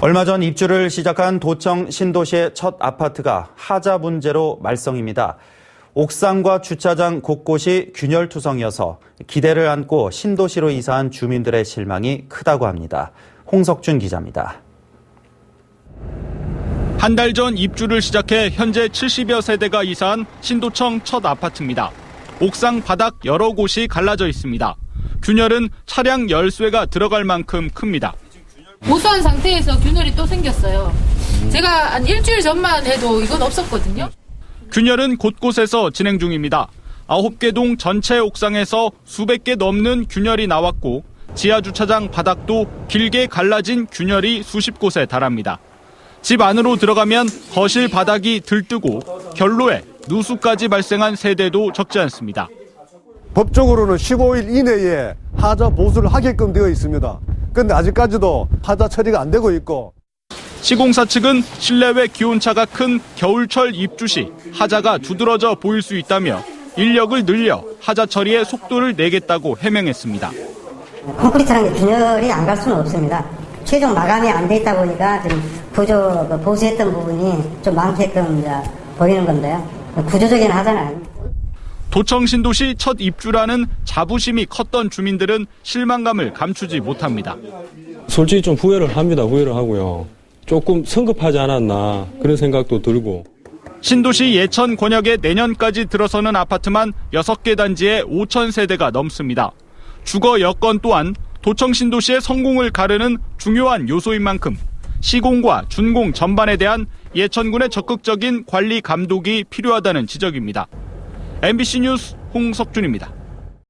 얼마 전 입주를 시작한 도청 신도시의 첫 아파트가 하자 문제로 말썽입니다. 옥상과 주차장 곳곳이 균열 투성이어서 기대를 안고 신도시로 이사한 주민들의 실망이 크다고 합니다. 홍석준 기자입니다. 한 달 전 입주를 시작해 현재 70여 세대가 이사한 신도청 첫 아파트입니다. 옥상 바닥 여러 곳이 갈라져 있습니다. 균열은 차량 열쇠가 들어갈 만큼 큽니다. 보수한 상태에서 균열이 또 생겼어요. 제가 한 일주일 전만 해도 이건 없었거든요. 균열은 곳곳에서 진행 중입니다. 9개 동 전체 옥상에서 수백 개 넘는 균열이 나왔고 지하 주차장 바닥도 길게 갈라진 균열이 수십 곳에 달합니다. 집 안으로 들어가면 거실 바닥이 들뜨고 결로에 누수까지 발생한 세대도 적지 않습니다. 법적으로는 15일 이내에 하자 보수를 하게끔 되어 있습니다. 근데 아직까지도 하자 처리가 안 되고 있고 시공사 측은 실내외 기온차가 큰 겨울철 입주 시 하자가 두드러져 보일 수 있다며 인력을 늘려 하자 처리에 속도를 내겠다고 해명했습니다. 콘크리트라는 게 균열이 안 갈 수는 없습니다. 최종 마감이 안 돼 있다 보니까 좀 구조 그 보수했던 부분이 좀 많게끔 보이는 건데요. 구조적인 하자는 아닙니다. 도청 신도시 첫 입주라는 자부심이 컸던 주민들은 실망감을 감추지 못합니다. 솔직히 좀 후회를 합니다. 후회를 하고요. 조금 성급하지 않았나 그런 생각도 들고 신도시 예천 권역에 내년까지 들어서는 아파트만 6개 단지에 5천 세대가 넘습니다. 주거 여건 또한 도청 신도시의 성공을 가르는 중요한 요소인 만큼 시공과 준공 전반에 대한 예천군의 적극적인 관리 감독이 필요하다는 지적입니다. MBC 뉴스 홍석준입니다.